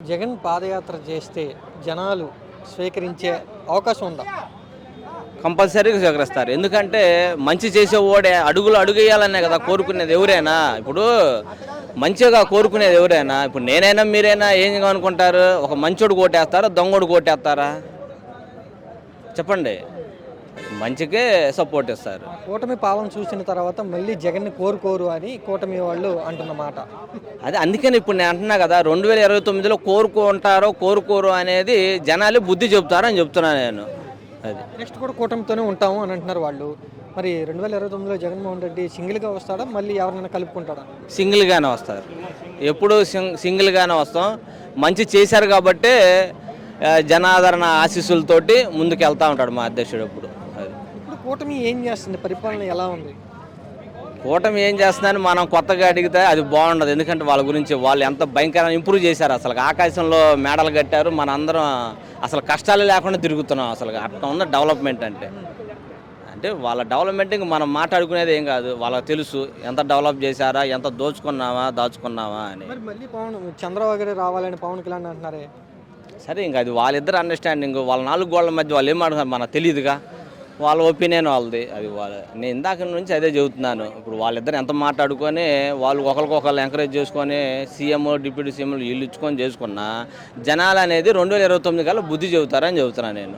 జగన్ పాదయాత్ర చేస్తే జనాలు స్వీకరించే అవకాశం ఉందా? కంపల్సరీగా స్వీకరిస్తారు. ఎందుకంటే మంచి చేసే అడుగులు అడుగేయాలనే కదా కోరుకునేది ఎవరైనా. ఇప్పుడు మంచిగా కోరుకునేది ఎవరైనా ఇప్పుడు నేనైనా మీరైనా ఏం అనుకుంటారు? ఒక మంచోడు కోటేస్తారా దొంగోడు కోటేస్తారా చెప్పండి. మంచికే సపోర్ట్ ఇస్తారు. కూటమి పాలన చూసిన తర్వాత మళ్ళీ జగన్ని కోరుకోరు అని కూటమి వాళ్ళు అంటున్న మాట అదే అందుకని ఇప్పుడు నేను అంటున్నా కదా రెండు వేల ఇరవై తొమ్మిదిలో కోరుకుంటారో కోరుకోరు అనేది జనాలు బుద్ధి చెబుతారని చెప్తున్నాను నేను. అది. నెక్స్ట్ కూడా కూటమితోనే ఉంటాము అని అంటున్నారు వాళ్ళు. మరి రెండు వేల ఇరవై తొమ్మిదిలో జగన్మోహన్ రెడ్డి సింగిల్గా వస్తాడా మళ్ళీ ఎవరినైనా కలుపుకుంటాడా? సింగిల్గానే వస్తారు. ఎప్పుడు సింగ్ సింగిల్గానే వస్తాం. మంచి చేశారు కాబట్టే జనాదరణ ఆశీస్సులతోటి ముందుకు వెళ్తా ఉంటాడు మా అధ్యక్షుడు ఎప్పుడు. కూటమి ఏం చేస్తుంది? పరిపాలన ఎలా ఉంది? కూటమి ఏం చేస్తుందని మనం కొత్తగా అడిగితే అది బాగుండదు. ఎందుకంటే వాళ్ళ గురించి వాళ్ళు ఎంత భయంకరంగా ఇంప్రూవ్ చేశారు అసలు. ఆకాశంలో మేడలు కట్టారు. మన అందరం అసలు కష్టాలు లేకుండా తిరుగుతున్నాం అసలు. అట్లా ఉన్న డెవలప్మెంట్ అంటే. అంటే వాళ్ళ డెవలప్మెంట్ ఇంక మనం మాట్లాడుకునేది ఏం కాదు. వాళ్ళకి తెలుసు. ఎంత డెవలప్ చేశారా? ఎంత దోచుకున్నావా? దాచుకున్నావా అని. మళ్ళీ పవన్ చంద్రబాబు గారు రావాలని పవన్ కళ్యాణ్ అంటున్నారే? సరే ఇంకా అది వాళ్ళిద్దరు అండర్స్టాండింగ్ వాళ్ళ నాలుగు గోళ్ళ మధ్య వాళ్ళు ఏం మాట్లాడుతున్నారు? మనకు తెలియదుగా. వాళ్ళ ఒపీనియన్ వాళ్ళది. అది వాళ్ళ నేను ఇందాక నుంచి అదే చెబుతున్నాను. ఇప్పుడు వాళ్ళిద్దరు ఎంత మాట్లాడుకొని వాళ్ళు ఒకరికొకరు ఎంకరేజ్ చేసుకొని సీఎం డిప్యూటీ సీఎంలు వీళ్ళు ఇచ్చుకొని చేసుకున్నా జనాలు అనేది రెండు వేల ఇరవై తొమ్మిది కల్లా బుద్ధి చెబుతారని చెబుతున్నాను నేను.